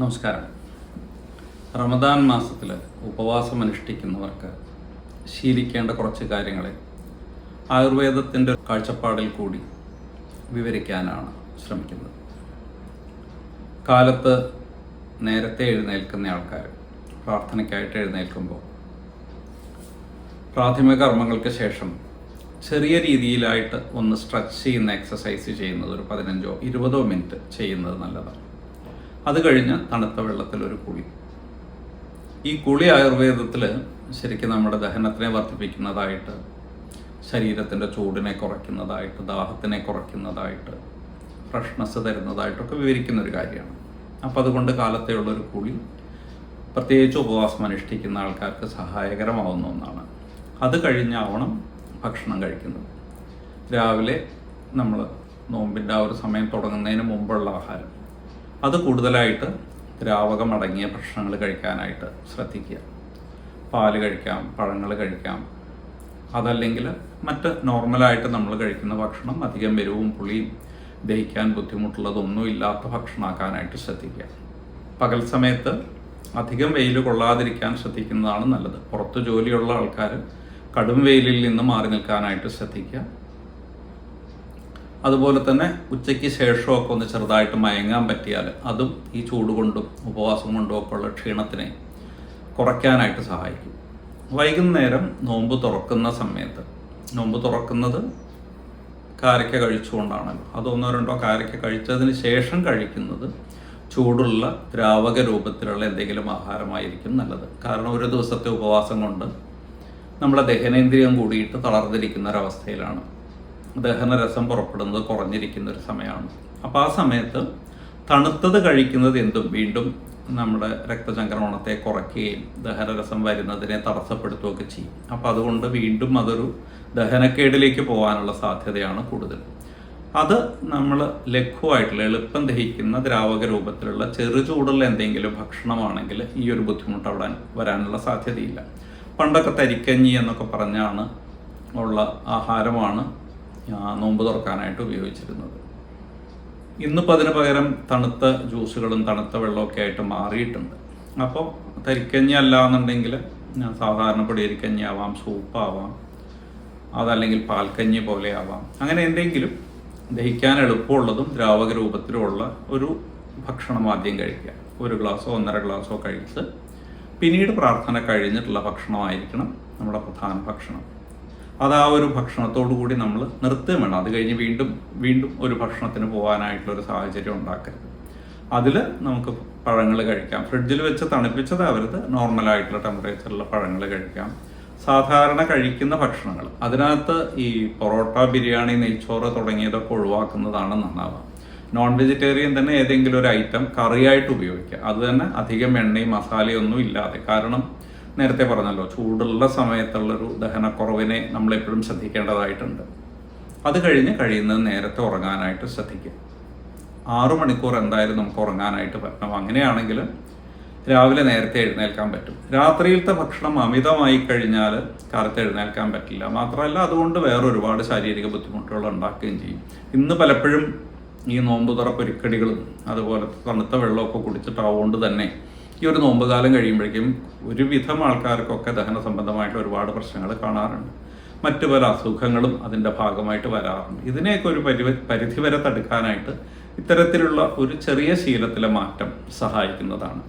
നമസ്കാരം. റമദാൻ മാസത്തിൽ ഉപവാസം അനുഷ്ഠിക്കുന്നവർക്ക് ശീലിക്കേണ്ട കുറച്ച് കാര്യങ്ങളെ ആയുർവേദത്തിന്റെ കാഴ്ചപ്പാടിൽ കൂടി വിവരിക്കാനാണ് ശ്രമിക്കുന്നത്. കാലത്ത് നേരത്തെ എഴുന്നേൽക്കുന്ന ആൾക്കാർ പ്രാർത്ഥനയ്ക്കായിട്ട് എഴുന്നേൽക്കുമ്പോൾ പ്രാഥമിക കർമ്മങ്ങൾക്ക് ശേഷം ചെറിയ രീതിയിലായിട്ട് ഒന്ന് സ്ട്രെച്ച് ചെയ്യുന്ന എക്സസൈസ് ചെയ്യുന്നത് ഒരു പതിനഞ്ചോ ഇരുപതോ മിനിറ്റ് ചെയ്യുന്നത് നല്ലതാണ്. അത് കഴിഞ്ഞ് തണുത്ത വെള്ളത്തിൽ ഒരു കുളി. ഈ കുളി ആയുർവേദത്തിൽ ശരിക്കും നമ്മുടെ ദഹനത്തിനെ വർദ്ധിപ്പിക്കുന്നതായിട്ട് ശരീരത്തിന്റെ ചൂടിനെ കുറയ്ക്കുന്നതായിട്ട് ദാഹത്തിനെ കുറയ്ക്കുന്നതായിട്ട് ഫ്രഷ്നെസ് തരുന്നതായിട്ടൊക്കെ വിവരിക്കുന്ന ഒരു കാര്യമാണ്. അപ്പോൾ അതുകൊണ്ട് കാലത്തെയുള്ളൊരു കുളി പ്രത്യേകിച്ച് ഉപവാസം അനുഷ്ഠിക്കുന്ന ആൾക്കാർക്ക് സഹായകരമാവുന്ന ഒന്നാണ്. അത് കഴിഞ്ഞാവണം ഭക്ഷണം കഴിക്കുന്നത്. രാവിലെ നമ്മൾ നോമ്പിന്റെ ആ ഒരു സമയം തുടങ്ങുന്നതിന് മുമ്പുള്ള ആഹാരം. അത് കൂടുതലായിട്ട് ദ്രാവകമടങ്ങിയ ഭക്ഷണങ്ങൾ കഴിക്കാനായിട്ട് ശ്രദ്ധിക്കുക. പാൽ കഴിക്കാം പഴങ്ങൾ കഴിക്കാം. അതല്ലെങ്കിൽ മറ്റ് നോർമലായിട്ട് നമ്മൾ കഴിക്കുന്ന ഭക്ഷണം അധികം എരിവും പുളിയും ദഹിക്കാൻ ബുദ്ധിമുട്ടുള്ളതൊന്നും ഇല്ലാത്ത ഭക്ഷണമാക്കാനായിട്ട് ശ്രദ്ധിക്കുക. പകൽ സമയത്ത് അധികം വെയിൽ കൊള്ളാതിരിക്കാൻ ശ്രദ്ധിക്കുന്നതാണ് നല്ലത്. പുറത്ത് ജോലിയുള്ള ആൾക്കാർ കടും വെയിലിൽ നിന്ന് മാറി നിൽക്കാനായിട്ട് ശ്രദ്ധിക്കുക. അതുപോലെ തന്നെ ഉച്ചയ്ക്ക് ശേഷമൊക്കെ ഒന്ന് ചെറുതായിട്ട് മയങ്ങാൻ പറ്റിയാൽ അതും ഈ ചൂട് കൊണ്ടും ഉപവാസം കൊണ്ടും ഒക്കെ ഉള്ള ക്ഷീണത്തിനെ കുറയ്ക്കാനായിട്ട് സഹായിക്കും. വൈകുന്നേരം നോമ്പ് തുറക്കുന്ന സമയത്ത് നോമ്പ് തുറക്കുന്നത് കാരക്ക കഴിച്ചുകൊണ്ടാണല്ലോ അതൊന്നോ രണ്ടോ കാരക്ക കഴിച്ചതിന് ശേഷം കഴിക്കുന്നത് ചൂടുള്ള ദ്രാവക രൂപത്തിലുള്ള എന്തെങ്കിലും ആഹാരമായിരിക്കും നല്ലത്. കാരണം ഒരു ദിവസത്തെ ഉപവാസം കൊണ്ട് നമ്മുടെ ദഹനേന്ദ്രിയം കൂടിയിട്ട് തളർന്നിരിക്കുന്ന ഒരവസ്ഥയിലാണ്. ദഹനരസം പുറപ്പെടുന്നത് കുറഞ്ഞിരിക്കുന്ന ഒരു സമയമാണ്. അപ്പോൾ ആ സമയത്ത് തണുത്തത് കഴിക്കുന്നത് എന്തും വീണ്ടും നമ്മുടെ രക്തചംക്രമണത്തെ കുറയ്ക്കുകയും ദഹനരസം വരുന്നതിനെ തടസ്സപ്പെടുത്തുകയൊക്കെ ചെയ്യും. അപ്പോൾ അതുകൊണ്ട് വീണ്ടും അതൊരു ദഹനക്കേടിലേക്ക് പോകാനുള്ള സാധ്യതയാണ് കൂടുതൽ. അത് നമ്മൾ ലഘുവായിട്ടുള്ള എളുപ്പം ദഹിക്കുന്ന ദ്രാവക രൂപത്തിലുള്ള ചെറു ചൂടുള്ള എന്തെങ്കിലും ഭക്ഷണമാണെങ്കിൽ ഈ ഒരു ബുദ്ധിമുട്ട് അവിടെ വരാനുള്ള സാധ്യതയില്ല. പണ്ടൊക്കെ തരിക്കഞ്ഞി എന്നൊക്കെ പറഞ്ഞാണ് ഉള്ള ആഹാരമാണ് നോമ്പ് തുറക്കാനായിട്ട് ഉപയോഗിച്ചിരുന്നത്. ഇന്നിപ്പോൾ അതിന് പകരം തണുത്ത ജ്യൂസുകളും തണുത്ത വെള്ളമൊക്കെ ആയിട്ട് മാറിയിട്ടുണ്ട്. അപ്പോൾ തരിക്കഞ്ഞി അല്ല എന്നുണ്ടെങ്കിൽ സാധാരണ പൊടിയരിക്കഞ്ഞി ആവാം സൂപ്പാവാം അതല്ലെങ്കിൽ പാൽക്കഞ്ഞി പോലെ ആവാം. അങ്ങനെ എന്തെങ്കിലും ദഹിക്കാൻ എളുപ്പമുള്ളതും ദ്രാവക രൂപത്തിലുമുള്ള ഒരു ഭക്ഷണം ആദ്യം കഴിക്കുക. ഒരു ഗ്ലാസ്സോ ഒന്നര ഗ്ലാസ്സോ കഴിച്ച് പിന്നീട് പ്രാർത്ഥന കഴിഞ്ഞിട്ടുള്ള ഭക്ഷണമായിരിക്കണം നമ്മുടെ പ്രധാന ഭക്ഷണം. അത് ആ ഒരു ഭക്ഷണത്തോടു കൂടി നമ്മൾ നിർത്തുകയും വേണം. അത് കഴിഞ്ഞ് വീണ്ടും വീണ്ടും ഒരു ഭക്ഷണത്തിന് പോകാനായിട്ടുള്ളൊരു സാഹചര്യം ഉണ്ടാക്കരുത്. അതിൽ നമുക്ക് പഴങ്ങൾ കഴിക്കാം. ഫ്രിഡ്ജിൽ വെച്ച് തണുപ്പിച്ചതാവരുത് നോർമലായിട്ടുള്ള ടെമ്പറേച്ചറിലുള്ള പഴങ്ങൾ കഴിക്കാം. സാധാരണ കഴിക്കുന്ന ഭക്ഷണങ്ങൾ. അതിനകത്ത് ഈ പൊറോട്ട ബിരിയാണി നെയ്ച്ചോറ് തുടങ്ങിയതൊക്കെ ഒഴിവാക്കുന്നതാണ് നന്നാവുക. നോൺ വെജിറ്റേറിയൻ തന്നെ ഏതെങ്കിലും ഒരു ഐറ്റം കറിയായിട്ട് ഉപയോഗിക്കുക. അത് തന്നെ അധികം എണ്ണയും മസാലയും ഒന്നും ഇല്ലാതെ. കാരണം നേരത്തെ പറഞ്ഞല്ലോ ചൂടുള്ള സമയത്തുള്ളൊരു ദഹനക്കുറവിനെ നമ്മൾ എപ്പോഴും ശ്രദ്ധിക്കേണ്ടതായിട്ടുണ്ട്. അത് കഴിഞ്ഞ് കഴിയുന്നത് നേരത്തെ ഉറങ്ങാനായിട്ട് ശ്രദ്ധിക്കുക. ആറു മണിക്കൂർ എന്തായാലും നമുക്ക് ഉറങ്ങാനായിട്ട് പറ്റണം. അങ്ങനെയാണെങ്കിൽ രാവിലെ നേരത്തെ എഴുന്നേൽക്കാൻ പറ്റും. രാത്രിയിലത്തെ ഭക്ഷണം അമിതമായി കഴിഞ്ഞാൽ കാലത്ത് എഴുന്നേൽക്കാൻ പറ്റില്ല. മാത്രമല്ല അതുകൊണ്ട് വേറെ ഒരുപാട് ശാരീരിക ബുദ്ധിമുട്ടുകൾ ഉണ്ടാക്കുകയും ചെയ്യും. ഇന്ന് പലപ്പോഴും ഈ നോമ്പ് പൊരിക്കടികളും അതുപോലെ തണുത്ത വെള്ളമൊക്കെ കുടിച്ചിട്ടാവുകൊണ്ട് തന്നെ ഈ ഒരു നോമ്പ് കാലം കഴിയുമ്പോഴേക്കും ഒരുവിധം ആൾക്കാർക്കൊക്കെ ദഹന സംബന്ധമായിട്ടുള്ള ഒരുപാട് പ്രശ്നങ്ങൾ കാണാറുണ്ട്. മറ്റു പല അസുഖങ്ങളും അതിന്റെ ഭാഗമായിട്ട് വരാറുണ്ട്. ഇതിനെയൊക്കെ ഒരു പരി പരിധി വരെ തടുക്കാനായിട്ട് ഇത്തരത്തിലുള്ള ഒരു ചെറിയ ശീലത്തിലെ മാറ്റം സഹായിക്കുന്നതാണ്.